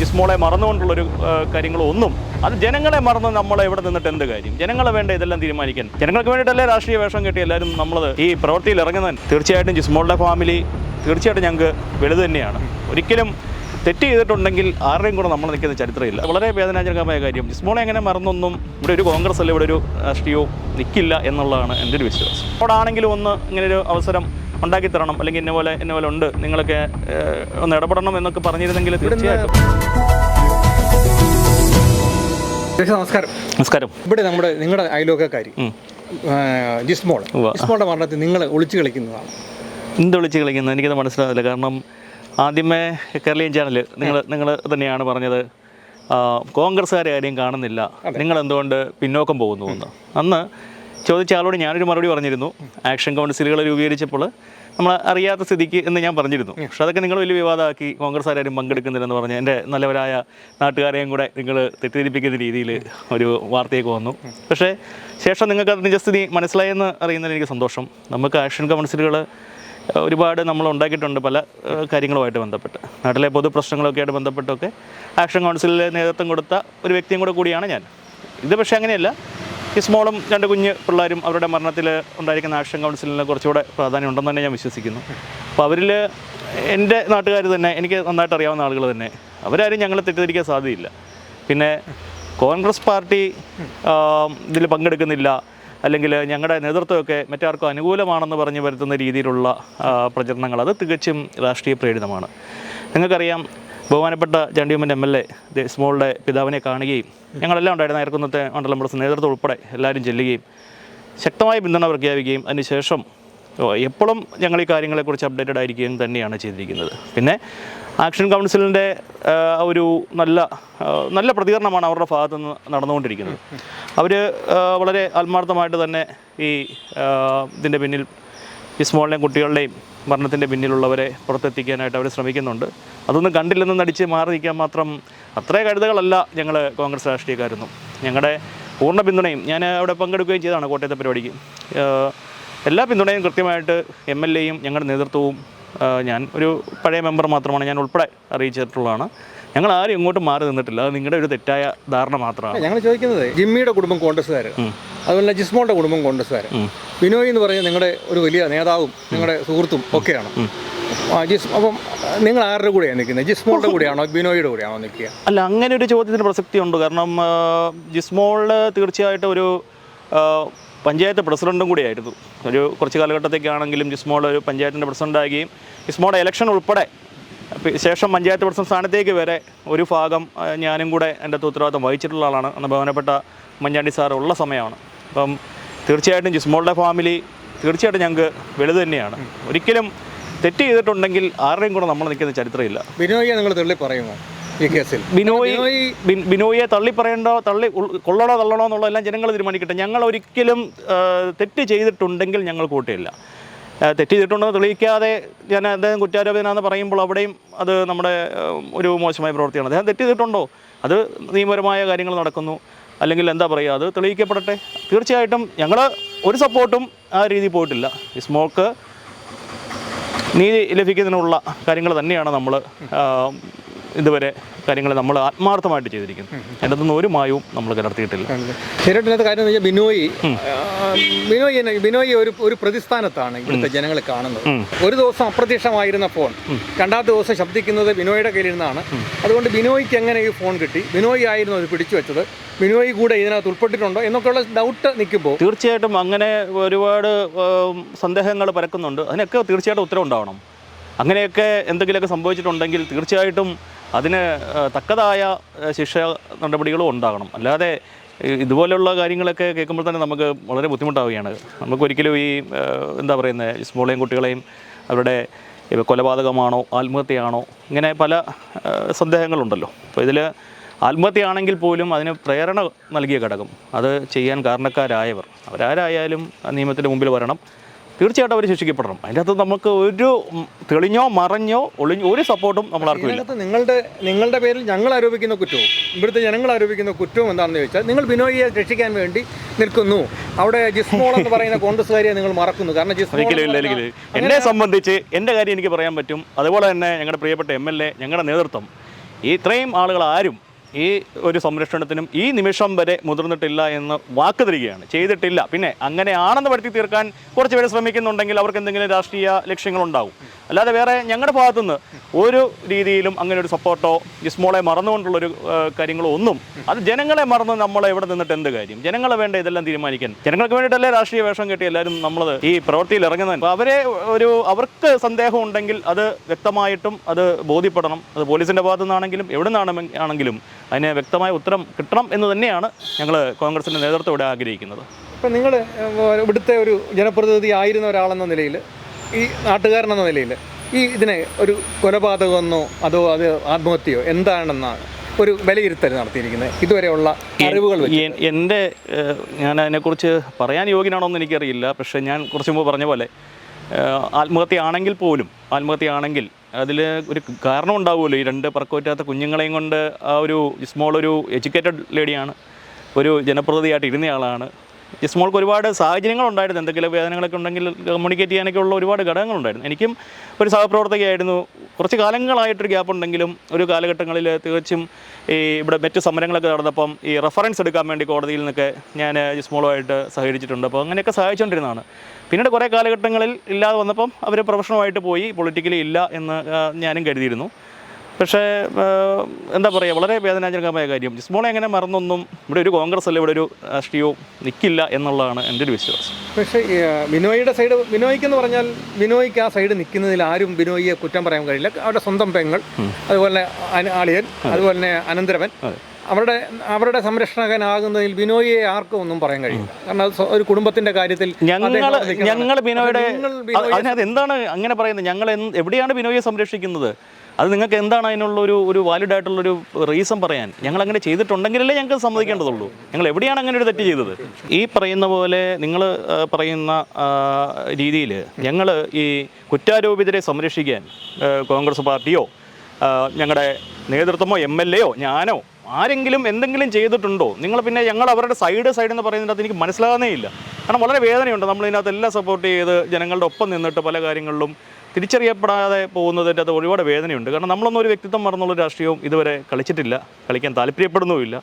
ജിസ്മോളെ മറന്നുകൊണ്ടുള്ളൊരു കാര്യങ്ങളൊന്നും. അത് ജനങ്ങളെ മറന്ന് നമ്മളെ ഇവിടെ നിന്നിട്ട് എന്ത് കാര്യം? ജനങ്ങളെ വേണ്ട ഇതെല്ലാം തീരുമാനിക്കാൻ? ജനങ്ങൾക്ക് വേണ്ടിയിട്ടല്ലേ രാഷ്ട്രീയ വേഷം കെട്ടി എല്ലാവരും നമ്മൾ ഈ പ്രവൃത്തിയിൽ ഇറങ്ങുന്നതിന് തീർച്ചയായിട്ടും ജിസ്മോളുടെ ഫാമിലി തീർച്ചയായിട്ടും ഞങ്ങൾക്ക് വലുത് തന്നെയാണ്. ഒരിക്കലും തെറ്റ് ചെയ്തിട്ടുണ്ടെങ്കിൽ ആരുടെയും കൂടെ നമ്മൾ നിൽക്കുന്ന ചരിത്രമില്ല. വളരെ വേദനാജനകമായ കാര്യം. ജിസ്മോളെ എങ്ങനെ മറന്നൊന്നും ഇവിടെ ഒരു കോൺഗ്രസ് അല്ല ഇവിടെ ഒരു രാഷ്ട്രീയവും നിൽക്കില്ല എന്നുള്ളതാണ് എന്റെ ഒരു വിശ്വാസം. അവിടെ ആണെങ്കിലും ഒന്ന് ഇങ്ങനെ ഒരു അവസരം ഉണ്ടാക്കി തരണം അല്ലെങ്കിൽ ഇന്ന പോലെ ഇന്ന പോലെ ഉണ്ട്. നിങ്ങളൊക്കെ ഒന്ന് ഇടപെടണം എന്നൊക്കെ പറഞ്ഞിരുന്നെങ്കിൽ തീർച്ചയായിട്ടും. നമസ്കാരം. നമസ്കാരം. ഇവിടെ നമ്മുടെ നിങ്ങളുടെ. ആ, ജിസ്മോൾ. ജിസ്മോളുടെ മരണത്തിൽ നിങ്ങൾ ഒളിച്ചു കളിക്കുന്നതാണ്. എന്ത് വിളിച്ച് കളിക്കുന്നത് എനിക്കത് മനസ്സിലാവില്ല കാരണം ആദ്യമേ കേരളീയൻ ചാനൽ നിങ്ങൾ നിങ്ങൾ തന്നെയാണ് പറഞ്ഞത് കോൺഗ്രസ്സുകാരെ ആരെയും കാണുന്നില്ല. നിങ്ങൾ എന്തുകൊണ്ട് പിന്നോക്കം പോകുന്നു എന്ന്. അന്ന് ചോദിച്ച ആളോട് ഞാനൊരു മറുപടി പറഞ്ഞിരുന്നു. ആക്ഷൻ കൗൺസിലുകൾ രൂപീകരിച്ചപ്പോൾ നമ്മൾ അറിയാത്ത സ്ഥിതിക്ക് എന്ന് ഞാൻ പറഞ്ഞിരുന്നു. പക്ഷെ അതൊക്കെ നിങ്ങൾ വലിയ വിവാദമാക്കി കോൺഗ്രസ് ആരും പങ്കെടുക്കുന്നില്ലെന്ന് പറഞ്ഞ് എന്റെ നല്ലവരായ നാട്ടുകാരെയും കൂടെ നിങ്ങൾ തെറ്റിദ്ധരിപ്പിക്കുന്ന രീതിയിൽ ഒരു വാർത്തയൊക്കെ വന്നു. പക്ഷേ ശേഷം നിങ്ങൾക്ക് അത് നിജസ്ഥിതി മനസ്സിലായെന്ന് അറിയുന്നതിൽ എനിക്ക് സന്തോഷം. നമുക്ക് ആക്ഷൻ കൗൺസിലുകൾ ഒരുപാട് നമ്മൾ ഉണ്ടാക്കിയിട്ടുണ്ട് പല കാര്യങ്ങളുമായിട്ട് ബന്ധപ്പെട്ട്. നാട്ടിലെ പൊതു പ്രശ്നങ്ങളൊക്കെ ആയിട്ട് ബന്ധപ്പെട്ടൊക്കെ ആക്ഷൻ കൗൺസിലിൽ നേതൃത്വം കൊടുത്ത ഒരു വ്യക്തിയും കൂടെ കൂടിയാണ് ഞാൻ. ഇത് പക്ഷേ അങ്ങനെയല്ല. ഇസ്മോളും രണ്ട് കുഞ്ഞ് പിള്ളേരും അവരുടെ മരണത്തിൽ ഉണ്ടായിരിക്കുന്ന ആക്ഷൻ കൗൺസിലിന് കുറച്ചുകൂടെ പ്രാധാന്യം ഉണ്ടെന്ന് തന്നെ ഞാൻ വിശ്വസിക്കുന്നു. അപ്പോൾ അവരിൽ എന്റെ നാട്ടുകാർ തന്നെ എനിക്ക് നന്നായിട്ട് അറിയാവുന്ന ആളുകൾ തന്നെ അവരാരും ഞങ്ങളെ തെറ്റിദ്ധരിക്കാൻ സാധ്യതയില്ല. പിന്നെ കോൺഗ്രസ് പാർട്ടി ഇതിൽ പങ്കെടുക്കുന്നില്ല. അല്ലെങ്കിൽ ഞങ്ങളുടെ നേതൃത്വമൊക്കെ മറ്റാർക്കും അനുകൂലമാണെന്ന് പറഞ്ഞ് വരുത്തുന്ന രീതിയിലുള്ള പ്രചരണങ്ങൾ അത് തികച്ചും രാഷ്ട്രീയ പ്രേരിതമാണ്. നിങ്ങൾക്കറിയാം ബഹുമാനപ്പെട്ട ചണ്ടിയമ്മന്റെ എം എൽ എ സ്മോളുടെ പിതാവിനെ കാണുകയും ഞങ്ങളെല്ലാം ഉണ്ടായിരുന്ന അയർക്കുന്നത്തെ മണ്ഡലം പ്രസ് നേതൃത്വം ഉൾപ്പെടെ എല്ലാവരും ചെല്ലുകയും ശക്തമായ പിന്തുണ പ്രഖ്യാപിക്കുകയും അതിനുശേഷം എപ്പോഴും ഞങ്ങൾ ഈ കാര്യങ്ങളെക്കുറിച്ച് അപ്ഡേറ്റഡ് ആയിരിക്കുകയും തന്നെയാണ് ചെയ്തിരിക്കുന്നത്. പിന്നെ ആക്ഷൻ കൗൺസിലിന്റെ ഒരു നല്ല നല്ല പ്രതികരണമാണ് അവരുടെ ഭാഗത്തു നിന്ന് നടന്നുകൊണ്ടിരിക്കുന്നത്. അവർ വളരെ ആത്മാർത്ഥമായിട്ട് തന്നെ ഈ ഇതിന്റെ പിന്നിൽ ഈ സ്മോളിനെയും കുട്ടികളുടെയും മരണത്തിന്റെ പിന്നിലുള്ളവരെ പുറത്തെത്തിക്കാനായിട്ട് അവർ ശ്രമിക്കുന്നുണ്ട്. അതൊന്നും കണ്ടില്ലെന്ന് നടിച്ച് മാറി നിൽക്കാൻ മാത്രം അത്രേ കഴുതകളല്ല ഞങ്ങൾ കോൺഗ്രസ് രാഷ്ട്രീയക്കാരൊന്നും. ഞങ്ങളുടെ പൂർണ പിന്തുണയും ഞാൻ അവിടെ പങ്കെടുക്കുകയും ചെയ്തതാണ് കോട്ടയത്തെ പരിപാടിക്ക്. എല്ലാ പിന്തുണയും കൃത്യമായിട്ട് എം എൽ എയും ഞങ്ങളുടെ നേതൃത്വവും ഞാൻ ഒരു പഴയ മെമ്പർ മാത്രമാണ്. ഞാൻ ഉൾപ്പെടെ അറിയിച്ചിട്ടുള്ളതാണ്. ഞങ്ങൾ ആരും ഇങ്ങോട്ടും മാറി നിന്നിട്ടില്ല. അത് നിങ്ങളുടെ ഒരു തെറ്റായ ധാരണ മാത്രമാണ്. ഞങ്ങൾ ചോദിക്കുന്നത് ജിമ്മിയുടെ കുടുംബം കോൺഗ്രസ്സുകാർ അതുപോലെ ജിസ്മോന്റെ കുടുംബം കോൺഗ്രസ്സുകാർ വിനോയ് എന്ന് പറയുന്നത് നിങ്ങളുടെ ഒരു വലിയ നേതാവും നിങ്ങളുടെ സുഹൃത്തും ഒക്കെയാണ്. ജിസ് അപ്പം നിങ്ങൾ ആരുടെ കൂടെയാണ് നിൽക്കുന്നത്? ജിസ്മോളുടെ കൂടെയാണോ ബിനോയുടെ കൂടെയാണോ നിൽക്കുക? അല്ല അങ്ങനെ ഒരു ചോദ്യത്തിന് പ്രസക്തി ഉണ്ട് കാരണം ജിസ്മോളിൽ ജിസ്മോൾ തീർച്ചയായിട്ടും ഒരു പഞ്ചായത്ത് പ്രസിഡന്റും കൂടിയായിരുന്നു. ഒരു കുറച്ച് കാലഘട്ടത്തേക്കാണെങ്കിലും ജിസ്മോൾ ഒരു പഞ്ചായത്തിന്റെ പ്രസിഡന്റാകുകയും ജിസ്മോളുടെ ഇലക്ഷൻ ഉൾപ്പെടെ ശേഷം പഞ്ചായത്ത് പ്രസിഡന്റ് സ്ഥാനത്തേക്ക് വരെ ഒരു ഭാഗം ഞാനും കൂടെ എന്റെ ഉത്തരവാദിത്തം വഹിച്ചിട്ടുള്ള ആളാണ്. അന്ന് ബഹുമാനപ്പെട്ട മഞ്ഞാണ്ടി സാർ ഉള്ള സമയമാണ്. അപ്പം തീർച്ചയായിട്ടും ജിസ്മോളുടെ ഫാമിലി തീർച്ചയായിട്ടും ഞങ്ങൾക്ക് വലുത് തന്നെയാണ്. ഒരിക്കലും തെറ്റ് ചെയ്തിട്ടുണ്ടെങ്കിൽ ആരുടെയും കൂടെ നമ്മൾ നിൽക്കുന്ന ചരിത്രമില്ല. ബിനോയെ നിങ്ങൾ തള്ളി പറയുമോ ഈ കേസിൽ? ബിനോയ് ബിനോയെ തള്ളി പറയണ്ടോ തള്ളി കൊള്ളണോ തള്ളണോ എന്നുള്ളതെല്ലാം ജനങ്ങൾ തീരുമാനിക്കട്ടെ. ഞങ്ങൾ ഒരിക്കലും തെറ്റ് ചെയ്തിട്ടുണ്ടെങ്കിൽ ഞങ്ങൾ കൂട്ടിയില്ല തെറ്റ് ചെയ്തിട്ടുണ്ടെന്ന് തെളിയിക്കാതെ ഞാൻ അദ്ദേഹം കുറ്റാരോപിതനാണെന്ന് പറയുമ്പോൾ അവിടെയും അത് നമ്മുടെ ഒരു മോശമായ പ്രവൃത്തിയാണ്. അദ്ദേഹം തെറ്റ് ചെയ്തിട്ടുണ്ടോ അത് നിയമപരമായ കാര്യങ്ങൾ നടക്കുന്നു. അല്ലെങ്കിൽ എന്താ പറയുക? അത് തെളിയിക്കപ്പെടട്ടെ. തീർച്ചയായിട്ടും ഞങ്ങൾ ഒരു സപ്പോർട്ടും ആ രീതിയിൽ പോയിട്ടില്ല. സ്മോക്ക് നീതി ലഭിക്കുന്നതിനുള്ള കാര്യങ്ങൾ തന്നെയാണ് നമ്മൾ ഇതുവരെ കാര്യങ്ങൾ നമ്മൾ ആത്മാർത്ഥമായിട്ട് ചെയ്തിരിക്കുന്നു. എന്റെ അതൊന്നും ഒരു മായവും നമ്മൾ കലർത്തിയിട്ടില്ല ശരിയായിട്ടില്ലാത്ത കാര്യം എന്ന് വെച്ചാൽ ബിനോയ് ബിനോയ് ബിനോയ് ഒരു ഒരു പ്രതിസ്ഥാനത്താണ് ഇവിടുത്തെ ജനങ്ങൾ കാണുന്നത്. ഒരു ദിവസം അപ്രത്യക്ഷമായിരുന്ന ഫോൺ. രണ്ടാമത്തെ ദിവസം ശബ്ദിക്കുന്നത് ബിനോയുടെ കയ്യിലിരുന്നാണ്. അതുകൊണ്ട് ബിനോയ്ക്ക് എങ്ങനെ ഈ ഫോൺ കിട്ടി? ബിനോയ് ആയിരുന്നു അത് പിടിച്ചു വെച്ചത്. ബിനോയ് കൂടെ ഇതിനകത്ത് ഉൾപ്പെട്ടിട്ടുണ്ടോ എന്നൊക്കെയുള്ള ഡൗട്ട് നിൽക്കുമ്പോൾ തീർച്ചയായിട്ടും അങ്ങനെ ഒരുപാട് സന്ദേഹങ്ങൾ പരക്കുന്നുണ്ട്. അതിനൊക്കെ തീർച്ചയായിട്ടും ഉത്തരവുണ്ടാവണം. അങ്ങനെയൊക്കെ എന്തെങ്കിലുമൊക്കെ സംഭവിച്ചിട്ടുണ്ടെങ്കിൽ തീർച്ചയായിട്ടും അതിന് തക്കതായ ശിക്ഷ നടപടികളും ഉണ്ടാകണം. അല്ലാതെ ഇതുപോലെയുള്ള കാര്യങ്ങളൊക്കെ കേൾക്കുമ്പോൾ തന്നെ നമുക്ക് വളരെ ബുദ്ധിമുട്ടാവുകയാണ്. നമുക്കൊരിക്കലും ഈ എന്താ പറയുന്നത് സ്മോളെയും കുട്ടികളെയും അവരുടെ ഇപ്പോൾ കൊലപാതകമാണോ ആത്മഹത്യയാണോ ഇങ്ങനെ പല സന്ദേഹങ്ങളുണ്ടല്ലോ. അപ്പോൾ ഇതിൽ ആത്മഹത്യയാണെങ്കിൽ പോലും അതിന് പ്രേരണ നൽകിയ ഘടകം. അത് ചെയ്യാൻ കാരണക്കാരായവർ. അവരാരായാലും നിയമത്തിന്റെ മുമ്പിൽ വരണം. തീർച്ചയായിട്ടും അവർ ശിക്ഷിക്കപ്പെടണം. അതിന്റെ അകത്ത് നമുക്ക് ഒരു തെളിഞ്ഞോ മറഞ്ഞോ ഒളിഞ്ഞോ ഒരു സപ്പോർട്ടും നമ്മൾ ആർക്കും ഇല്ല നിങ്ങളുടെ നിങ്ങളുടെ പേരിൽ ഞങ്ങൾ ആരോപിക്കുന്ന കുറ്റവും ഇവിടുത്തെ ജനങ്ങൾ ആരോപിക്കുന്ന കുറ്റവും എന്താണെന്ന് ചോദിച്ചാൽ നിങ്ങൾ ബിനോയിയെ രക്ഷിക്കാൻ വേണ്ടി നിൽക്കുന്നു. അവിടെ ജിസ്മോൾ എന്ന് പറയുന്ന കോൺഗ്രസ്സുകാരിയെ നിങ്ങൾ മറക്കുന്നു. കാരണം ജിസ്മോൾ എന്നെ സംബന്ധിച്ച് എന്റെ കാര്യം എനിക്ക് പറയാൻ പറ്റും. അതുപോലെ തന്നെ ഞങ്ങളുടെ പ്രിയപ്പെട്ട എം എൽ എ ഞങ്ങളുടെ നേതൃത്വം. ഇത്രയും ആളുകൾ ആരും ഈ ഒരു സംരക്ഷണത്തിനും ഈ നിമിഷം വരെ മുതിർന്നിട്ടില്ല എന്ന് വാക്ക് തരികയാണ്. ചെയ്തിട്ടില്ല. പിന്നെ അങ്ങനെയാണെന്ന് വരുത്തി തീർക്കാൻ കുറച്ച് പേര് ശ്രമിക്കുന്നുണ്ടെങ്കിൽ അവർക്ക് എന്തെങ്കിലും രാഷ്ട്രീയ ലക്ഷ്യങ്ങളുണ്ടാവും. അല്ലാതെ വേറെ ഞങ്ങളുടെ ഭാഗത്തുനിന്ന് ഒരു രീതിയിലും അങ്ങനെ ഒരു സപ്പോർട്ടോ ജിസ്മോളെ മറന്നുകൊണ്ടുള്ളൊരു കാര്യങ്ങളോ ഒന്നും അത് ജനങ്ങളെ മറന്ന് നമ്മൾ ഇവിടെ നിന്നിട്ട് എന്ത് കാര്യം? ജനങ്ങളെ വേണ്ട ഇതെല്ലാം തീരുമാനിക്കാൻ? ജനങ്ങൾക്ക് വേണ്ടിയിട്ടല്ലേ രാഷ്ട്രീയ വേഷം കെട്ടി എല്ലാവരും നമ്മൾ ഈ പ്രവൃത്തിയിൽ ഇറങ്ങുന്നത്? അവരെ ഒരു അവർക്ക് സന്ദേഹം ഉണ്ടെങ്കിൽ അത് വ്യക്തമായിട്ടും അത് ബോധ്യപ്പെടണം. അത് പോലീസിന്റെ ഭാഗത്തു നിന്നാണെങ്കിലും എവിടെ നിന്നാണ് ആണെങ്കിലും അതിന് വ്യക്തമായ ഉത്തരം കിട്ടണം എന്ന് തന്നെയാണ് ഞങ്ങൾ കോൺഗ്രസിന്റെ നേതൃത്വം ഇവിടെ ആഗ്രഹിക്കുന്നത്. ഇപ്പം നിങ്ങൾ ഇവിടുത്തെ ഒരു ജനപ്രതിനിധി ആയിരുന്ന ഒരാളെന്ന നിലയിൽ ഈ നാട്ടുകാരനെന്ന നിലയിൽ ഈ ഇതിനെ ഒരു കൊലപാതകമെന്നോ അതോ അത് ആത്മഹത്യയോ എന്താണെന്നാണ് ഒരു വിലയിരുത്തൽ നടത്തിയിരിക്കുന്നത്. ഇതുവരെയുള്ള അറിവുകൾ എന്റെ ഞാൻ അതിനെക്കുറിച്ച് പറയാൻ യോഗ്യനാണോ എന്ന് എനിക്കറിയില്ല. പക്ഷേ ഞാൻ കുറച്ച് മുമ്പ് പറഞ്ഞ പോലെ ആത്മഹത്യ ആണെങ്കിൽ പോലും ആത്മഹത്യ ആണെങ്കിൽ അതിൽ ഒരു കാരണം ഉണ്ടാവുമല്ലോ ഈ രണ്ട് പറക്കോറ്റാത്ത കുഞ്ഞുങ്ങളെയും കൊണ്ട് ആ ഒരു സ്മോൾ ഒരു എഡ്യൂക്കേറ്റഡ് ലേഡിയാണ് ഒരു ജനപ്രതിനിധിയായിട്ട് ഇരുന്നയാളാണ് ജിസ്മോൾക്ക് ഒരുപാട് സാഹചര്യങ്ങളുണ്ടായിരുന്നു. എന്തെങ്കിലും വേദനകളൊക്കെ ഉണ്ടെങ്കിൽ കമ്മ്യൂണിക്കേറ്റ് ചെയ്യാനൊക്കെ ഉള്ള ഒരുപാട് ഘടകങ്ങളുണ്ടായിരുന്നു. എനിക്കും ഒരു സഹപ്രവർത്തകയായിരുന്നു. കുറച്ച് കാലങ്ങളായിട്ടൊരു ഗ്യാപ്പ് ഉണ്ടെങ്കിലും ഒരു കാലഘട്ടങ്ങളിൽ തികച്ചും ഈ ഇവിടെ മറ്റ് സമരങ്ങളൊക്കെ നടന്നപ്പം ഈ റെഫറൻസ് എടുക്കാൻ വേണ്ടി കോടതിയിൽ നിന്നൊക്കെ ഞാൻ ജിസ്മോളുമായിട്ട് സഹകരിച്ചിട്ടുണ്ട്. അപ്പോൾ അങ്ങനെയൊക്കെ സഹായിച്ചുകൊണ്ടിരുന്നതാണ്. പിന്നീട് കുറേ കാലഘട്ടങ്ങളിൽ ഇല്ലാതെ വന്നപ്പം അവർ പ്രൊഫഷണലായിട്ട് പോയി പൊളിറ്റിക്കലി ഇല്ല എന്ന് ഞാനും കരുതിയിരുന്നു. പക്ഷേ എന്താ പറയുക വളരെ വേദനാജനകമായ കാര്യം. ജിസ്മോളെ എങ്ങനെ മറന്നൊന്നും ഇവിടെ ഒരു കോൺഗ്രസ് അല്ല ഇവിടെ ഒരു രാഷ്ട്രീയവും നിൽക്കില്ല എന്നുള്ളതാണ് എന്റെ ഒരു വിശ്വാസം. പക്ഷേ വിനോയിയുടെ ബിനോയിയുടെ സൈഡ് ബിനോയ്ക്ക് എന്ന് പറഞ്ഞാൽ ബിനോയ്ക്ക് ആ സൈഡ് നിൽക്കുന്നതിൽ ആരും ബിനോയിയെ കുറ്റം പറയാൻ കഴിയില്ല. അവരുടെ സ്വന്തം പെങ്ങൾ അതുപോലെ ആളിയൻ അതുപോലെ തന്നെ അനന്തരവൻ. അവരുടെ അവരുടെ സംരക്ഷകനാകുന്നതിൽ ബിനോയിയെ ആർക്കും ഒന്നും പറയാൻ കഴിയില്ല. കാരണം അത് ഒരു കുടുംബത്തിന്റെ കാര്യത്തിൽ ഞങ്ങൾ ഞങ്ങൾ ബിനോയുടെ അതിനകത്ത് എന്താണ് അങ്ങനെ പറയുന്നത്? ഞങ്ങൾ എവിടെയാണ് ബിനോയെ സംരക്ഷിക്കുന്നത്? അത് നിങ്ങൾക്ക് എന്താണ് അതിനുള്ള ഒരു ഒരു വാലിഡ് ആയിട്ടുള്ള ഒരു റീസൺ പറയാൻ? ഞങ്ങൾ അങ്ങനെ ചെയ്തിട്ടുണ്ടെങ്കിലല്ലേ ഞങ്ങൾക്ക് സമ്മതിക്കേണ്ടതുള്ളൂ. ഞങ്ങൾ എവിടെയാണ് അങ്ങനെ ഒരു തെറ്റ് ചെയ്തത്? ഈ പറയുന്ന പോലെ നിങ്ങൾ പറയുന്ന രീതിയിൽ ഞങ്ങൾ ഈ കുറ്റാരോപിതരെ സംരക്ഷിക്കാൻ കോൺഗ്രസ് പാർട്ടിയോ ഞങ്ങളുടെ നേതൃത്വമോ എം എൽ എയോ ഞാനോ ആരെങ്കിലും എന്തെങ്കിലും ചെയ്തിട്ടുണ്ടോ? നിങ്ങൾ പിന്നെ ഞങ്ങൾ അവരുടെ സൈഡ് സൈഡ് എന്ന് പറയുന്നതിനകത്ത് എനിക്ക് മനസ്സിലാകുന്നേ ഇല്ല. കാരണം വളരെ വേദനയുണ്ട്. നമ്മൾ ഇതിനകത്ത് എല്ലാം സപ്പോർട്ട് ചെയ്ത് ജനങ്ങളുടെ ഒപ്പം നിന്നിട്ട് പല കാര്യങ്ങളിലും തിരിച്ചറിയപ്പെടാതെ പോകുന്നതിന്റെ അത് ഒരുപാട് വേദനയുണ്ട്. കാരണം നമ്മളൊന്നും ഒരു വ്യക്തിത്വം മറന്നുള്ള രാഷ്ട്രീയവും ഇതുവരെ കളിച്ചിട്ടില്ല. കളിക്കാൻ താല്പര്യപ്പെടുന്നുമില്ല.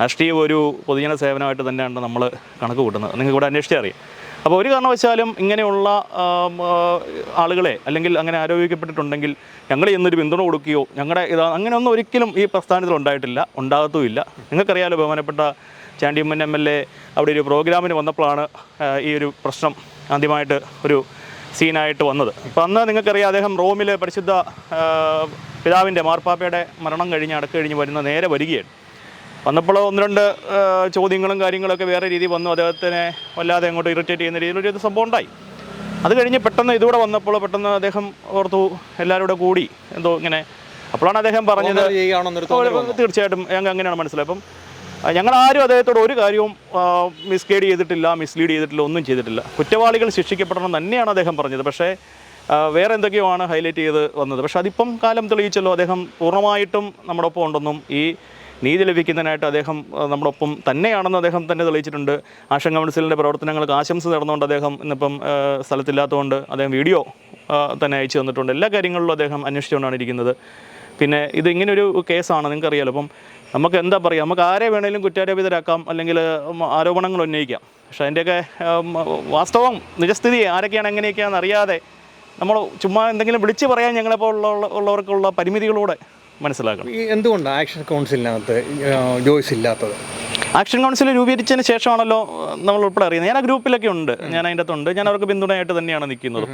രാഷ്ട്രീയം ഒരു പൊതുജന സേവനമായിട്ട് തന്നെയാണ് നമ്മൾ കണക്ക് കൂട്ടുന്നത്. നിങ്ങൾക്ക് ഇവിടെ അന്വേഷിച്ചറിയാം അപ്പോൾ ഒരു കാരണവശാലും ഇങ്ങനെയുള്ള ആളുകളെ അല്ലെങ്കിൽ അങ്ങനെ ആരോപിക്കപ്പെട്ടിട്ടുണ്ടെങ്കിൽ ഞങ്ങൾ എന്നൊരു പിന്തുണ കൊടുക്കുകയോ ഞങ്ങളുടെ ഇതാ അങ്ങനെയൊന്നും ഒരിക്കലും ഈ പ്രസ്ഥാനത്തിൽ ഉണ്ടായിട്ടില്ല ഉണ്ടാകത്തുമില്ല. നിങ്ങൾക്കറിയാലോ ബഹുമാനപ്പെട്ട ചാണ്ടിയമ്മൻ എം എൽ എ അവിടെ ഒരു പ്രോഗ്രാമിന് വന്നപ്പോഴാണ് ഈ ഒരു പ്രശ്നം ആദ്യമായിട്ട് ഒരു സീനായിട്ട് വന്നത്. അപ്പോൾ അന്ന് നിങ്ങൾക്കറിയാം അദ്ദേഹം റോമിൽ പരിശുദ്ധ പിതാവിന്റെ മാർപ്പാപ്പയുടെ മരണം കഴിഞ്ഞ് അടക്ക് കഴിഞ്ഞ് വരുന്ന നേരെ വരികയാണ്. വന്നപ്പോൾ ഒന്ന് രണ്ട് ചോദ്യങ്ങളും കാര്യങ്ങളൊക്കെ വേറെ രീതിയിൽ വന്നു. അദ്ദേഹത്തിനെ വല്ലാതെ അങ്ങോട്ട് ഇറിറ്റേറ്റ് ചെയ്യുന്ന രീതിയിലൊരു സംഭവം ഉണ്ടായി. അത് കഴിഞ്ഞ് പെട്ടെന്ന് ഇതുകൂടെ വന്നപ്പോൾ പെട്ടെന്ന് അദ്ദേഹം ഓർത്തു എല്ലാവരും കൂടെ കൂടി എന്തോ ഇങ്ങനെ. അപ്പോഴാണ് അദ്ദേഹം പറഞ്ഞത്. തീർച്ചയായിട്ടും ഞങ്ങൾ അങ്ങനെയാണ് മനസ്സിലായത്. അപ്പം ഞങ്ങളാരും അദ്ദേഹത്തോട് ഒരു കാര്യവും മിസ്ഗൈഡ് ചെയ്തിട്ടില്ല മിസ്ലീഡ് ചെയ്തിട്ടില്ല ഒന്നും ചെയ്തിട്ടില്ല. കുറ്റവാളികൾ ശിക്ഷിക്കപ്പെടണം തന്നെയാണ് അദ്ദേഹം പറഞ്ഞത്. പക്ഷേ വേറെ എന്തൊക്കെയോ ആണ് ഹൈലൈറ്റ് ചെയ്ത് വന്നത്? പക്ഷേ അതിപ്പം കാലം തെളിയിച്ചല്ലോ അദ്ദേഹം പൂർണമായിട്ടും നമ്മുടെ ഒപ്പം ഉണ്ടെന്നും ഈ നീതി ലഭിക്കുന്നതിനായിട്ട് അദ്ദേഹം നമ്മുടെ ഒപ്പം തന്നെയാണെന്ന് അദ്ദേഹം തന്നെ തെളിയിച്ചിട്ടുണ്ട്. ആശങ്ക കൗൺസിലിന്റെ പ്രവർത്തനങ്ങൾക്ക് ആശംസ നേർന്നുകൊണ്ട് അദ്ദേഹം ഇന്നിപ്പം സ്ഥലത്തില്ലാത്തതുകൊണ്ട് അദ്ദേഹം വീഡിയോ തന്നെ അയച്ചു തന്നിട്ടുണ്ട്. എല്ലാ കാര്യങ്ങളിലും അദ്ദേഹം അന്വേഷിച്ചുകൊണ്ടാണ് ഇരിക്കുന്നത്. പിന്നെ ഇത് ഇങ്ങനൊരു കേസാണ് നിങ്ങൾക്കറിയാലോ. അപ്പം നമുക്ക് എന്താ പറയുക നമുക്ക് ആരെ വേണേലും കുറ്റാരോപിതരാക്കാം അല്ലെങ്കിൽ ആരോപണങ്ങൾ ഉന്നയിക്കാം. പക്ഷേ അതിന്റെയൊക്കെ വാസ്തവം നിജസ്ഥിതി ആരൊക്കെയാണ് എങ്ങനെയൊക്കെയാണെന്ന് അറിയാതെ നമ്മൾ ചുമ്മാ എന്തെങ്കിലും വിളിച്ച് പറയാൻ ഞങ്ങളെപ്പോൾ ഉള്ള ഉള്ളവർക്കുള്ള പരിമിതികളൂടെ മനസ്സിലാക്കണം. ഈ എന്തുകൊണ്ടാണ് ആക്ഷൻ കൗൺസിലിനകത്ത് ജോയ്സ് ഇല്ലാത്തത്? ആക്ഷൻ കൗൺസിൽ രൂപീകരിച്ചതിന് ശേഷമാണല്ലോ നമ്മൾ ഉൾപ്പെടെ അറിയുന്നത്. ഞാൻ ആ ഗ്രൂപ്പിലൊക്കെ ഉണ്ട്. ഞാൻ അതിന്റെ അകത്തുണ്ട് ഞാൻ അവർക്ക് പിന്തുണയായിട്ട് തന്നെയാണ് നിൽക്കുന്നത്.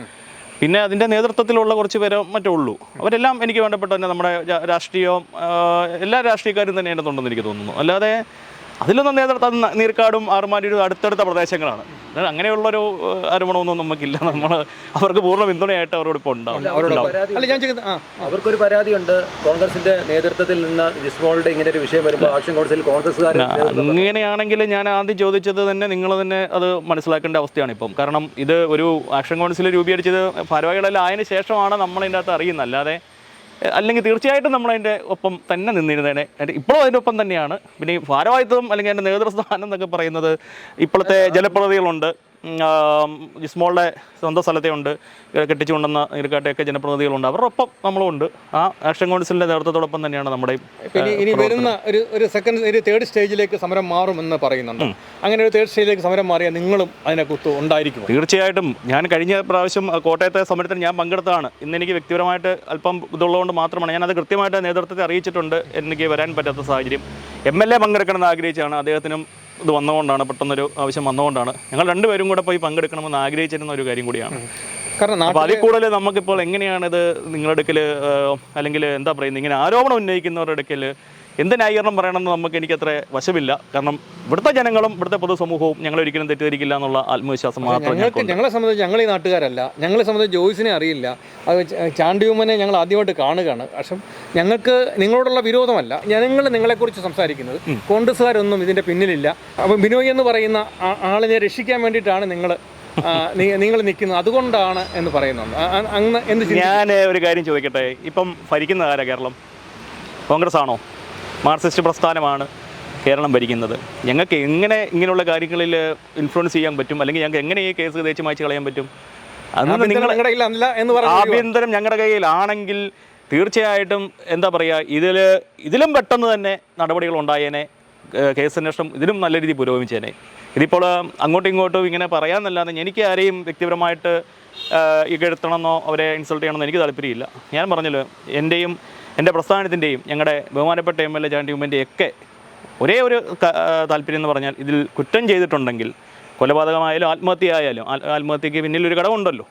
പിന്നെ അതിന്റെ നേതൃത്വത്തിലുള്ള കുറച്ച് പേരെ മറ്റേ ഉള്ളൂ. അവരെല്ലാം എനിക്ക് വേണ്ടപ്പെട്ട തന്നെ നമ്മുടെ രാഷ്ട്രീയവും എല്ലാ രാഷ്ട്രീയക്കാരും തന്നെ അതിനകത്തുണ്ടെന്ന് എനിക്ക് തോന്നുന്നു. അല്ലാതെ അതിലൊന്നും നേതൃത്വം നീർക്കാടും ആറുമാരും അടുത്തടുത്ത പ്രദേശങ്ങളാണ്. അങ്ങനെയുള്ള ഒരു ആരോപണമൊന്നും നമുക്കില്ല. നമ്മൾ അവർക്ക് പൂർണ പിന്തുണയായിട്ട് അവരോട് ഇപ്പോൾ ഉണ്ടാവും. അവർക്കൊരു പരാതിയുണ്ട്. കോൺഗ്രസിന്റെ നേതൃത്വത്തിൽ നിന്ന് ജിസ്മോളുടെ ഇങ്ങനെ ഒരു വിഷയം വരുമ്പോൾ ആക്ഷൻ കൗൺസിൽ കോൺഗ്രസ്സുകാർ അങ്ങനെയാണെങ്കിൽ ഞാൻ ആദ്യം ചോദിച്ചത് തന്നെ നിങ്ങൾ തന്നെ അത് മനസ്സിലാക്കേണ്ട അവസ്ഥയാണ് ഇപ്പം. കാരണം ഇത് ഒരു ആക്ഷൻ കൗൺസിൽ രൂപീകരിച്ചത് ഭാരവാഹികളെല്ലാം ആയതിനു ശേഷമാണ് നമ്മൾ ഇതിന്റെ അകത്ത് അറിയുന്നത്. അല്ലാതെ അല്ലെങ്കിൽ തീർച്ചയായിട്ടും നമ്മൾ അതിന്റെ ഒപ്പം തന്നെ നിന്നിരുന്നേനെ. ഇപ്പോഴും അതിന്റെ ഒപ്പം തന്നെയാണ്. പിന്നെ ഈ ഭാരവാഹിത്വം അല്ലെങ്കിൽ അതിന്റെ നേതൃസ്ഥാനം എന്നൊക്കെ പറയുന്നത് ഇപ്പോഴത്തെ ജലപ്രതികളുണ്ട് ജിസ്മോളുടെ സ്വന്തം സ്ഥലത്തെ ഉണ്ട്. കെട്ടിച്ചു കൊണ്ടുവന്ന ഇരുക്കാട്ടെയൊക്കെ ജനപ്രതിനിധികളുണ്ട്. അവരുടെ ഒപ്പം നമ്മളുണ്ട് ആ ആക്ഷൻ കൗൺസിലിന്റെ നേതൃത്വത്തോടൊപ്പം തന്നെയാണ് നമ്മുടെ ഇനി ഇനി വരുന്ന ഒരു ഒരു സെക്കൻഡ് ഒരു തേർഡ് സ്റ്റേജിലേക്ക് സമരം മാറുമെന്ന് പറയുന്നുണ്ട്. അങ്ങനെ ഒരു തേർഡ് സ്റ്റേജിലേക്ക് സമരം മാറിയാൽ നിങ്ങളും അതിനെ കുത്തു ഉണ്ടായിരിക്കും. തീർച്ചയായിട്ടും. ഞാൻ കഴിഞ്ഞ പ്രാവശ്യം കോട്ടയത്തെ സമരത്തിന് ഞാൻ പങ്കെടുത്തതാണ്. ഇന്ന് എനിക്ക് വ്യക്തിപരമായിട്ട് അല്പം ഇതുള്ളതുകൊണ്ട് മാത്രമാണ്. ഞാനത് കൃത്യമായിട്ട് നേതൃത്വത്തെ അറിയിച്ചിട്ടുണ്ട്. എനിക്ക് വരാൻ പറ്റാത്ത സാഹചര്യം. എം എൽ എ പങ്കെടുക്കണമെന്ന് ആഗ്രഹിച്ചാണ് അദ്ദേഹത്തിനും ഇത് വന്നുകൊണ്ടാണ് പെട്ടെന്നൊരു ആവശ്യം വന്നുകൊണ്ടാണ് ഞങ്ങൾ രണ്ടുപേരും കൂടെ പോയി പങ്കെടുക്കണമെന്ന് ആഗ്രഹിച്ചിരുന്ന ഒരു കാര്യം കൂടിയാണ്. കാരണം അപ്പോൾ അതിൽ കൂടുതൽ നമുക്കിപ്പോൾ എങ്ങനെയാണിത് നിങ്ങളുടെ അടുക്കൽ അല്ലെങ്കിൽ എന്താ പറയുന്നത് ഇങ്ങനെ ആരോപണം ഉന്നയിക്കുന്നവരുടെ അടുക്കൽ എന്ത് ന്യായീകരണം പറയണമെന്ന് നമുക്ക് എനിക്കത്ര വശമില്ല. കാരണം ഇവിടുത്തെ ജനങ്ങളും ഇവിടുത്തെ പൊതുസമൂഹവും ഞങ്ങൾ ഒരിക്കലും തെറ്റിദ്ധരിക്കില്ല എന്നുള്ള ആത്മവിശ്വാസം മാത്രം ഞങ്ങൾക്ക് ഞങ്ങളെ സംബന്ധിച്ച് ഞങ്ങൾ ഈ നാട്ടുകാരല്ല. ഞങ്ങളെ സംബന്ധിച്ച് ജോയിസിനെ അറിയില്ല. അത് ചാണ്ടിയുമനെ ചാണ്ടിയുമ്മനെ ഞങ്ങൾ ആദ്യമായിട്ട് കാണുകയാണ്. പക്ഷെ ഞങ്ങൾക്ക് നിങ്ങളോടുള്ള വിരോധമല്ല. ഞങ്ങൾ നിങ്ങളെക്കുറിച്ച് സംസാരിക്കുന്നത്. കോൺഗ്രസ്സുകാരൊന്നും ഇതിന്റെ പിന്നിലില്ല. അപ്പം ബിനോയ് എന്ന് പറയുന്ന ആളിനെ രക്ഷിക്കാൻ വേണ്ടിയിട്ടാണ് നിങ്ങൾ നിങ്ങൾ നിൽക്കുന്നത്. അതുകൊണ്ടാണ് എന്ന് പറയുന്നുണ്ട്. ആ- ആ- അങ്ങ് എന്ത് ഞാൻ ഒരു കാര്യം ചോദിക്കട്ടെ? ഇപ്പം ഭരിക്കുന്ന ആരാ കേരളം? കോൺഗ്രസ് ആണോ മാർക്സിസ്റ്റ് പ്രസ്ഥാനമാണ് കേരളം ഭരിക്കുന്നത്. ഞങ്ങൾക്ക് എങ്ങനെ ഇങ്ങനെയുള്ള കാര്യങ്ങളിൽ ഇൻഫ്ലുവൻസ് ചെയ്യാൻ പറ്റും? അല്ലെങ്കിൽ ഞങ്ങൾക്ക് എങ്ങനെ ഈ കേസ് തേച്ച് മായ്ച്ച് കളയാൻ പറ്റും? അന്ന് ആഭ്യന്തരം നിങ്ങൾ ആഭ്യന്തരം ഞങ്ങളുടെ കയ്യിലാണെങ്കിൽ തീർച്ചയായിട്ടും എന്താ പറയുക ഇതിൽ ഇതിലും പെട്ടെന്ന് തന്നെ നടപടികൾ ഉണ്ടായേനെ ഏഹ് കേസ് അന്വേഷണം ഇതിലും നല്ല രീതിയിൽ പുരോഗമിച്ചേനെ. ഇതിപ്പോൾ അങ്ങോട്ടും ഇങ്ങോട്ടും ഇങ്ങനെ പറയാമെന്നല്ലാതെ എനിക്ക് ആരെയും വ്യക്തിപരമായിട്ട് ഇകഴ്ത്തണമെന്നോ അവരെ ഇൻസൾട്ട് ചെയ്യണമെന്നോ എനിക്ക് താല്പര്യമില്ല. ഞാൻ പറഞ്ഞല്ലോ എന്റെയും എന്റെ പ്രസ്ഥാനത്തിന്റെയും ഞങ്ങളുടെ ബഹുമാനപ്പെട്ട എം എൽ എ ചാണ്ടി ഉമ്മന്റെ ഒക്കെ ഒരേ ഒരു താല്പര്യം എന്ന് പറഞ്ഞാൽ ഇതിൽ കുറ്റം ചെയ്തിട്ടുണ്ടെങ്കിൽ കൊലപാതകമായാലും ആത്മഹത്യ ആയാലും ആത്മഹത്യക്ക് പിന്നിലൊരു ഘടകമുണ്ടല്ലോ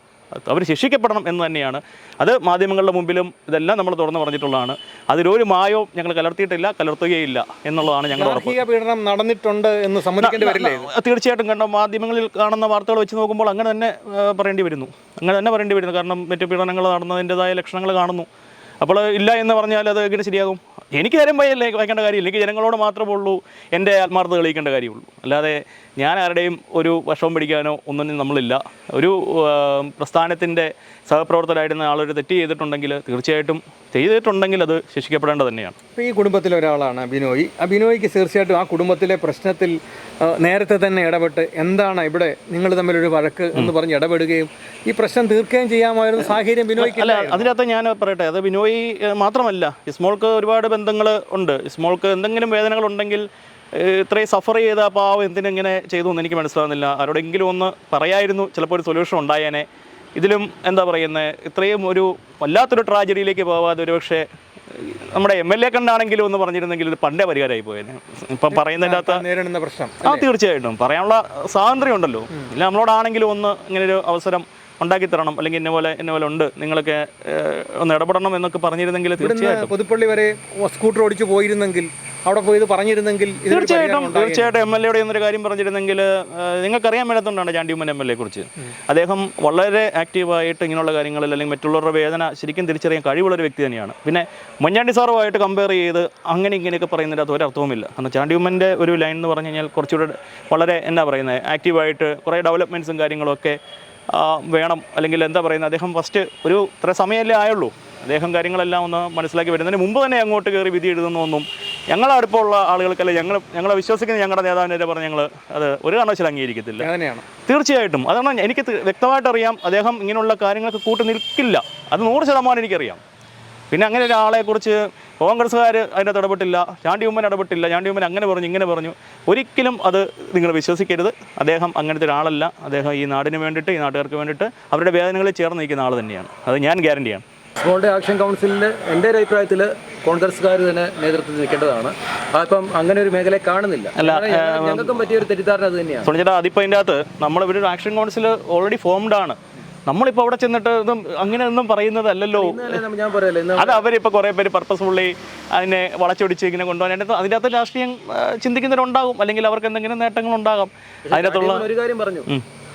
അവർ ശിക്ഷിക്കപ്പെടണം എന്ന് തന്നെയാണ്. അത് മാധ്യമങ്ങളുടെ മുമ്പിലും ഇതെല്ലാം നമ്മൾ തുറന്നു പറഞ്ഞിട്ടുള്ളതാണ്. അതിലൊരു മായവും ഞങ്ങൾ കലർത്തിയിട്ടില്ല കലർത്തുകയില്ല എന്നുള്ളതാണ് ഞങ്ങൾ പീഡനം നടന്നിട്ടുണ്ട് എന്ന് സമ്മതിക്കേണ്ടി വരില്ലേ? തീർച്ചയായിട്ടും കണ്ടോ മാധ്യമങ്ങളിൽ കാണുന്ന വാർത്തകൾ വെച്ച് നോക്കുമ്പോൾ അങ്ങനെ തന്നെ പറയേണ്ടി വരുന്നു. അങ്ങനെ തന്നെ പറയേണ്ടി വരുന്നു. കാരണം മറ്റു പീഡനങ്ങൾ നടന്നതിന്റെതായ ലക്ഷണങ്ങൾ കാണുന്നു. അപ്പോൾ ഇല്ല എന്ന് പറഞ്ഞാൽ അത് എങ്ങനെ ശരിയാകും? എനിക്ക് കാര്യം വയ്യല്ലേ വയ്ക്കേണ്ട കാര്യമില്ല എനിക്ക് ജനങ്ങളോട് മാത്രമേ ഉള്ളൂ എന്റെ ആത്മാർത്ഥത തെളിയിക്കേണ്ട കാര്യമുള്ളൂ. അല്ലാതെ ഞാൻ ആരുടെയും ഒരു വശവും പിടിക്കാനോ ഒന്നും നമ്മളില്ല. ഒരു പ്രസ്ഥാനത്തിന്റെ സഹപ്രവർത്തകരായിരുന്ന ആളൊരു തെറ്റ് ചെയ്തിട്ടുണ്ടെങ്കിൽ തീർച്ചയായിട്ടും ചെയ്തിട്ടുണ്ടെങ്കിൽ അത് ശിക്ഷിക്കപ്പെടേണ്ടത് തന്നെയാണ്. ഇപ്പോൾ ഈ കുടുംബത്തിലെ ഒരാളാണ് ബിനോയ് ആ ബിനോയ്ക്ക് തീർച്ചയായിട്ടും ആ കുടുംബത്തിലെ പ്രശ്നത്തിൽ നേരത്തെ തന്നെ ഇടപെട്ട് എന്താണ് ഇവിടെ നിങ്ങൾ തമ്മിലൊരു വഴക്ക് എന്ന് പറഞ്ഞ് ഇടപെടുകയും ഈ പ്രശ്നം തീർക്കുകയും ചെയ്യാമായിരുന്നു സാഹചര്യം ബിനോയ്ക്ക് അല്ല അതിനകത്ത് ഞാൻ പറയട്ടെ അത് ബിനോയ് മാത്രമല്ല ഇസ്മോൾക്ക് ഒരുപാട് ബന്ധങ്ങൾ ഉണ്ട്. ഇസ്മോൾക്ക് എന്തെങ്കിലും വേദനകൾ ഉണ്ടെങ്കിൽ ഇത്രയും സഫർ ചെയ്ത പാവം എന്തിനെങ്ങനെ ചെയ്തു എന്ന് എനിക്ക് മനസ്സിലാകുന്നില്ല ആരോടെങ്കിലും ഒന്ന് പറയായിരുന്നു ചിലപ്പോൾ ഒരു സൊല്യൂഷൻ ഉണ്ടായേനെ. ഇതിലും എന്താ പറയുന്നത് ഇത്രയും ഒരു വല്ലാത്തൊരു ട്രാജഡിയിലേക്ക് പോവാതെ ഒരുപക്ഷെ നമ്മുടെ എം എൽ എ കണ്ടാണെങ്കിലും ഒന്ന് പറഞ്ഞിരുന്നെങ്കിൽ ഇത് പണ്ടേ പരിഹാരമായി പോയേനെ. ഇപ്പം പറയുന്നതിന്റെ അകത്ത് നേരിടുന്ന പ്രശ്നം ആ തീർച്ചയായിട്ടും. പറയാനുള്ള സ്വാതന്ത്ര്യം ഉണ്ടല്ലോ ഇല്ല നമ്മളോടാണെങ്കിലും ഒന്ന് ഇങ്ങനെ ഒരു അവസരം ഉണ്ടാക്കി തരണം അല്ലെങ്കിൽ ഇന്ന പോലെ ഇന്ന പോലെ ഉണ്ട്. നിങ്ങൾക്ക് ഒന്ന് ഇടപെടണം എന്നൊക്കെ പറഞ്ഞിരുന്നെങ്കിൽ തീർച്ചയായിട്ടും. പുതുപ്പള്ളി വരെ സ്കൂട്ടർ ഓടിച്ചു പോയിരുന്നെങ്കിൽ അവിടെ പോയി ഇത് പറഞ്ഞിരുന്നെങ്കിൽ തീർച്ചയായിട്ടും തീർച്ചയായിട്ടും എം എൽ എയുടെ എന്നൊരു കാര്യം പറഞ്ഞിരുന്നെങ്കിൽ നിങ്ങൾക്കറിയാൻ മേലാത്തതുകൊണ്ടാണ് ചാണ്ടിയുമ്മൻ എം എൽ എ കുറിച്ച് അദ്ദേഹം വളരെ ആക്റ്റീവായിട്ട് ഇങ്ങനെയുള്ള കാര്യങ്ങളിൽ അല്ലെങ്കിൽ മറ്റുള്ളവരുടെ വേദന ശരിക്കും തിരിച്ചറിയാൻ കഴിവുള്ള ഒരു വ്യക്തി തന്നെയാണ്. പിന്നെ മുഞ്ഞാണ്ടി സാറുമായിട്ട് കമ്പയർ ചെയ്ത് അങ്ങനെ ഇങ്ങനെയൊക്കെ പറയുന്നതിന്റെ അത് ഒരർത്ഥവുമില്ല. കാരണം ചാണ്ടിയുമ്മന്റെ ഒരു ലൈൻ എന്ന് പറഞ്ഞു കഴിഞ്ഞാൽ കുറച്ചുകൂടെ വളരെ എന്താ പറയുന്നത് ആക്റ്റീവായിട്ട് കുറേ ഡെവലപ്മെന്റ്സും കാര്യങ്ങളൊക്കെ വേണം. അല്ലെങ്കിൽ എന്താ പറയുന്നത് അദ്ദേഹം ഫസ്റ്റ് ഒരു ഇത്ര സമയമല്ലേ ആയുള്ളൂ. അദ്ദേഹം കാര്യങ്ങളെല്ലാം ഒന്ന് മനസ്സിലാക്കി വരുന്നതിന് മുമ്പ് തന്നെ അങ്ങോട്ട് കയറി വിധി എഴുതുന്നൊന്നും ഞങ്ങളെ അടുപ്പമുള്ള ആളുകൾക്കല്ല ഞങ്ങൾ ഞങ്ങളെ വിശ്വസിക്കുന്ന ഞങ്ങളുടെ നേതാവിനെതിരെ പറഞ്ഞ് ഞങ്ങൾ അത് ഒരു കാരണവശാലും അംഗീകരിക്കത്തില്ല. അങ്ങനെയാണ്. തീർച്ചയായിട്ടും. അതാണ് എനിക്ക് വ്യക്തമായിട്ട് അറിയാം അദ്ദേഹം ഇങ്ങനെയുള്ള കാര്യങ്ങൾക്ക് കൂട്ടു നിൽക്കില്ല. അത് നൂറ് ശതമാനം എനിക്കറിയാം. പിന്നെ അങ്ങനെ ഒരാളെക്കുറിച്ച് കോൺഗ്രസ്സുകാർ അതിനകത്ത് ഇടപെട്ടില്ല ചാണ്ടിയുമ്മൻ ഇടപെട്ടില്ല ചാണ്ടിയുമ്മൻ അങ്ങനെ പറഞ്ഞു ഇങ്ങനെ പറഞ്ഞു. ഒരിക്കലും അത് നിങ്ങൾ വിശ്വസിക്കരുത്. അദ്ദേഹം അങ്ങനത്തെ ഒരാളല്ല. അദ്ദേഹം ഈ നാടിന് വേണ്ടിയിട്ട് ഈ നാട്ടുകാർക്ക് വേണ്ടിയിട്ട് അവരുടെ വേദനകളിൽ ചേർന്ന് നിൽക്കുന്ന ആൾ തന്നെയാണ്. അത് ഞാൻ ഗ്യാരണ്ടിയാണ് ജിസ്മോളുടെ ആക്ഷൻ കൗൺസിലിൽ എന്റെ ഒരു അഭിപ്രായത്തിൽ കോൺഗ്രസ്സുകാർ തന്നെ നേതൃത്വത്തിൽ നിൽക്കേണ്ടതാണ്. അപ്പം അങ്ങനെ ഒരു മേഖലയെ കാണുന്നില്ല. അല്ല ഞങ്ങൾ- ഞങ്ങൾക്കും പറ്റിയ ഒരു തെറ്റിദ്ധാരണ അത് തന്നെയാണ്. സുനിച്ചേട്ടാ അതിപ്പോൾ അതിന്റെ അകത്ത് നമ്മൾ ഇവിടെ ഒരു ആക്ഷൻ കൗൺസിൽ ഓൾറെഡി ഫോംഡ് ആണ്. നമ്മളിപ്പോൾ അവിടെ ചെന്നിട്ട് ഇതും അങ്ങനെ ഒന്നും പറയുന്നതല്ലല്ലോ. അല്ലല്ലോ ഞാൻ പറയല്ലോ അത് അവരിപ്പോൾ കുറേ പേര് പർപ്പസ്ഫുള്ളി അതിനെ വളച്ചൊടിച്ച് ഇങ്ങനെ കൊണ്ടുപോകാൻ. അതിന്റെ അകത്ത് രാഷ്ട്രീയം ചിന്തിക്കുന്നവരുണ്ടാകും. അല്ലെങ്കിൽ അവർക്ക് എന്തെങ്കിലും നേട്ടങ്ങൾ ഉണ്ടാകും അതിനകത്തുള്ള ഒരു കാര്യം പറഞ്ഞു.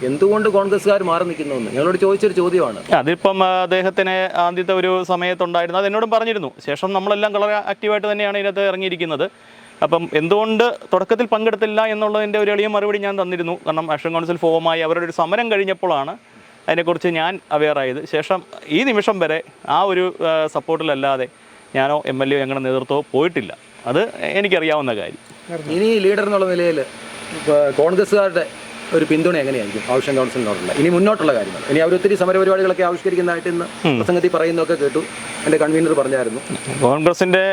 എന്തുകൊണ്ട് കോൺഗ്രസ്സുകാർ മാറി നിൽക്കുന്നു ഞങ്ങളോട് ചോദിച്ചൊരു ചോദ്യമാണ്. അതിപ്പം അദ്ദേഹത്തിന് ആദ്യത്തെ ഒരു സമയത്തുണ്ടായിരുന്നു. അത് എന്നോടും പറഞ്ഞിരുന്നു. ശേഷം നമ്മളെല്ലാം വളരെ ആക്റ്റീവായിട്ട് തന്നെയാണ് ഇതിനകത്ത് ഇറങ്ങിയിരിക്കുന്നത്. അപ്പം എന്തുകൊണ്ട് തുടക്കത്തിൽ പങ്കെടുത്തില്ല എന്നുള്ളതിന്റെ ഒരു എളിയ മറുപടി ഞാൻ തന്നിരുന്നു. കാരണം ആക്ഷൻ കൗൺസിൽ ഫോമായി അവരുടെ ഒരു സമരം കഴിഞ്ഞപ്പോഴാണ് അതിനെക്കുറിച്ച് ഞാൻ അവെയറായത് ശേഷം ഈ നിമിഷം വരെ ആ ഒരു സപ്പോർട്ടിലല്ലാതെ ഞാനോ എം എൽ എ ഞങ്ങളുടെ നേതൃത്വമോ പോയിട്ടില്ല. അത് എനിക്കറിയാവുന്ന കാര്യം. ഇനി ലീഡർ എന്നുള്ള നിലയിൽ കോൺഗ്രസ്സുകാരുടെ ഒരു പിന്തുണ എങ്ങനെയായിരിക്കും? ആവശ്യം കൗൺസിലിനോടുള്ള. ഇനി മുന്നോട്ടുള്ള കാര്യങ്ങൾ. ഇനി അവർ ഒത്തിരി സമരപരിപാടികളൊക്കെ ആവിഷ്കരിക്കുന്നതായിട്ട് ഇന്ന് പ്രസംഗത്തിൽ പറയുന്നതൊക്കെ കേട്ടു. എന്റെ കൺവീനർ പറഞ്ഞായിരുന്നു. കോൺഗ്രസിന്റെ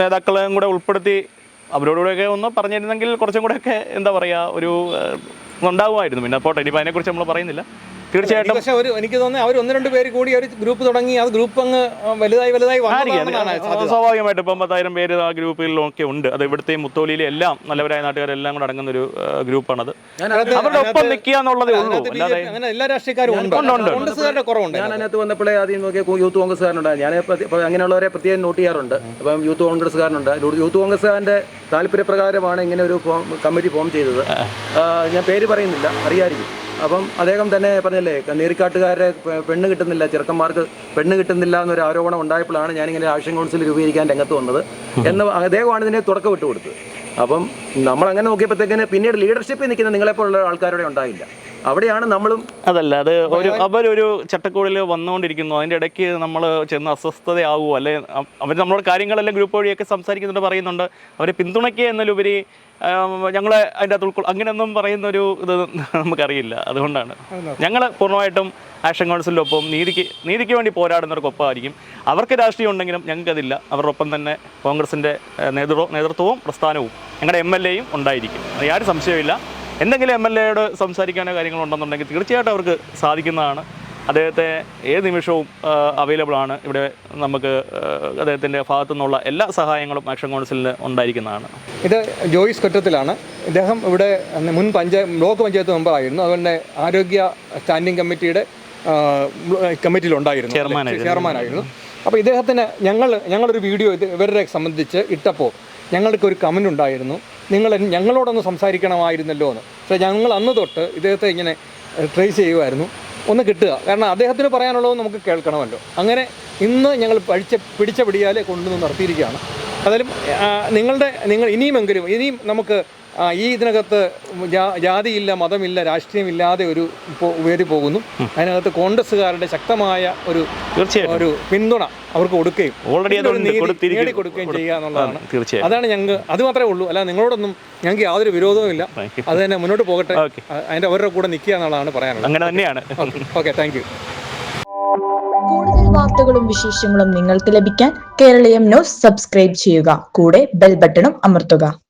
നേതാക്കളെയും കൂടെ ഉൾപ്പെടുത്തി അവരോടുകൂടെയൊക്കെ ഒന്ന് പറഞ്ഞിരുന്നെങ്കിൽ കുറച്ചും കൂടെയൊക്കെ എന്താ പറയുക ഒരു ഉണ്ടാവുമായിരുന്നു. ഉണ്ടാകുമായിരുന്നു പിന്നെ പോട്ടെ ഇനിയിപ്പോൾ അതിനെക്കുറിച്ച് നമ്മൾ പറയുന്നില്ല. തീർച്ചയായിട്ടും. പക്ഷേ ഒരു എനിക്ക് തോന്നുന്നത് അവർ ഒന്ന് രണ്ട് പേര് കൂടി ഒരു ഗ്രൂപ്പ് തുടങ്ങി അത് ഗ്രൂപ്പ് അങ്ങ് വലുതായി വലുതായി. സ്വാഭാവികമായിട്ട് ഇപ്പം പത്തായിരം പേര് ആ ഗ്രൂപ്പിലൊക്കെ ഉണ്ട്. അത് ഇവിടുത്തെ മുത്തോലിയിലെ എല്ലാം നല്ലവരായ നാട്ടുകാരെല്ലാം കൂടെ അടങ്ങുന്ന ഒരു ഗ്രൂപ്പാണ് ഗ്രൂപ്പാണത്. അവരുടെ ഒപ്പം നിൽക്കുക എന്നുള്ളതേ ഉള്ളൂ. അല്ലാതെ അങ്ങനെ എല്ലാ രാഷ്ട്രീയക്കാരും ഉണ്ട്. ഉണ്ട്, ഉണ്ട്. കോൺഗ്രസ്സുകാരുടെ കുറവുണ്ട് ഞാൻ അതിനകത്ത്. വന്നപ്പോഴേ ആദ്യം നോക്കിയ യൂത്ത് കോൺഗ്രസ്സുകാരനുണ്ട് ഞാൻ അങ്ങനെയുള്ളവരെ പ്രത്യേകം നോട്ട് ചെയ്യാറുണ്ട്. അപ്പം യൂത്ത് കോൺഗ്രസ്സുകാരനുണ്ട്. യൂത്ത് കോൺഗ്രസ്സുകാരന്റെ താല്പര്യപ്രകാരമാണ് ഇങ്ങനെ ഒരു കമ്മിറ്റി ഫോം ചെയ്തത്. ഞാൻ പേര് പറയുന്നില്ല. അറിയായിരിക്കും. അപ്പം അദ്ദേഹം തന്നെ പറഞ്ഞല്ലേ നീരിക്കാട്ടുകാരെ പെണ്ണ് കിട്ടുന്നില്ല ചെറുക്കന്മാർക്ക് പെണ്ണ് കിട്ടുന്നില്ല എന്നൊരു ആരോപണം ഉണ്ടായപ്പോഴാണ് ഞാനിങ്ങനെ ആക്ഷൻ കൗൺസിൽ രൂപീകരിക്കാൻ രംഗത്ത് വന്നത്. എന്ന് അദ്ദേഹമാണ് ഇതിനെ തുടക്കം വിട്ടു കൊടുത്തത്. അപ്പം നമ്മൾ അങ്ങനെ നോക്കിയപ്പോഴത്തേക്കിന് പിന്നീട് ലീഡർഷിപ്പിൽ നിൽക്കുന്ന നിങ്ങളെപ്പോലുള്ള ആൾക്കാരുടെ ഉണ്ടായില്ല. അവിടെയാണ് നമ്മളും അതല്ല അത് ഒരു അവരൊരു ചട്ടക്കൂടിൽ വന്നുകൊണ്ടിരിക്കുന്നു. അതിന്റെ ഇടയ്ക്ക് നമ്മൾ ചെന്ന് അസ്വസ്ഥതയാകുമോ അല്ലെ അവർ നമ്മളോട് കാര്യങ്ങളെല്ലാം ഗ്രൂപ്പ് വഴിയൊക്കെ സംസാരിക്കുന്നുണ്ട് പറയുന്നുണ്ട്. അവരെ പിന്തുണയ്ക്കുക എന്നതിലുപരി ഞങ്ങളെ അതിന്റെ അകത്ത് ഉൾക്കൊള്ളും അങ്ങനെയൊന്നും പറയുന്നൊരു ഇത് നമുക്കറിയില്ല. അതുകൊണ്ടാണ്. ഞങ്ങൾ പൂർണമായിട്ടും ആക്ഷൻ കൗൺസിലിനൊപ്പം നീതിക്ക് നീതിക്ക് വേണ്ടി പോരാടുന്നവർക്കൊപ്പമായിരിക്കും അവർക്ക് രാഷ്ട്രീയം ഉണ്ടെങ്കിലും ഞങ്ങൾക്കതില്ല. അവരുടെ ഒപ്പം തന്നെ കോൺഗ്രസിന്റെ നേതൃ നേതൃത്വവും പ്രസ്ഥാനവും ഞങ്ങളുടെ എം എൽ എയും ഉണ്ടായിരിക്കും. യാതൊരു സംശയമില്ല എന്തെങ്കിലും എം എൽ എയോട് സംസാരിക്കാനോ കാര്യങ്ങളോ ഉണ്ടെന്നുണ്ടെങ്കിൽ തീർച്ചയായിട്ടും അവർക്ക് സാധിക്കുന്നതാണ്. അദ്ദേഹത്തെ ഏത് നിമിഷവും അവൈലബിൾ ആണ്. ഇവിടെ നമുക്ക് അദ്ദേഹത്തിന്റെ ഭാഗത്തു നിന്നുള്ള എല്ലാ സഹായങ്ങളും ആക്ഷൻ കൗൺസിലിന് ഉണ്ടായിരിക്കുന്നതാണ്. ഇത് ജോയിസ് കൊറ്റത്തിലാണ്. ഇദ്ദേഹം ഇവിടെ മുൻ പഞ്ചായത്ത് ബ്ലോക്ക് പഞ്ചായത്ത് മെമ്പറായിരുന്നു. അതുകൊണ്ട് ആരോഗ്യ സ്റ്റാൻഡിംഗ് കമ്മിറ്റിയുടെ കമ്മിറ്റിയിലുണ്ടായിരുന്നു. ചെയർമാനായിരുന്നു. അപ്പോൾ ഇദ്ദേഹത്തിന് ഞങ്ങൾ ഞങ്ങളൊരു വീഡിയോ ഇത് ഇവരെ സംബന്ധിച്ച് ഇട്ടപ്പോൾ ഞങ്ങൾക്ക് ഒരു കമന്റ് ഉണ്ടായിരുന്നു. നിങ്ങൾ ഞങ്ങളോടൊന്ന് സംസാരിക്കണമായിരുന്നല്ലോ എന്ന്. പക്ഷേ ഞങ്ങൾ അന്ന് തൊട്ട് ഇദ്ദേഹത്തെ ഇങ്ങനെ ട്രേസ് ചെയ്യുമായിരുന്നു ഒന്ന് കിട്ടുക. കാരണം അദ്ദേഹത്തിന് പറയാനുള്ളത് നമുക്ക് കേൾക്കണമല്ലോ. അങ്ങനെ ഇന്ന് ഞങ്ങൾ പഠിച്ച പിടിച്ച പിടിയാലേ കൊണ്ടുവന്ന് നിർത്തിയിരിക്കുകയാണ്. അതിലും നിങ്ങളുടെ നിങ്ങൾ ഇനിയുമെങ്കിലും ഇനിയും നമുക്ക് ഈ ഇതിനകത്ത് ജാ- ജാതിയില്ല മതമില്ല രാഷ്ട്രീയമില്ലാതെ ഒരു പോ- ഉയരി പോകുന്നു. അതിനകത്ത് കോൺഗ്രസ്സുകാരുടെ ശക്തമായ ഒരു തീർച്ചയായും ഒരു പിന്തുണ അവർക്ക് കൊടുക്കുകയും ഓൾറെഡി കൊടുത്തിരിക്കും നേടിക്കൊടുക്കുകയും ചെയ്യുക എന്നുള്ളതാണ്. തീർച്ചയായും അതാണ് ഞങ്ങൾക്ക് അത് മാത്രമേ ഉള്ളൂ. അല്ല നിങ്ങളോടൊന്നും ഞങ്ങൾക്ക് യാതൊരു വിരോധവും ഇല്ല. അത് തന്നെ മുന്നോട്ട് പോകട്ടെ. അതിന്റെ അ- അവരുടെ കൂടെ നിൽക്കുക എന്നുള്ളതാണ് പറയാനുള്ളത്. അങ്ങനെ തന്നെയാണ്. ഓക്കെ താങ്ക് യു കൂടുതൽ വാർത്തകളും വിശേഷങ്ങളും നിങ്ങൾക്ക് ലഭിക്കാൻ കേരളീയം ന്യൂസ് സബ്സ്ക്രൈബ് ചെയ്യുക. കൂടെ ബെൽ ബട്ടണും അമർത്തുക.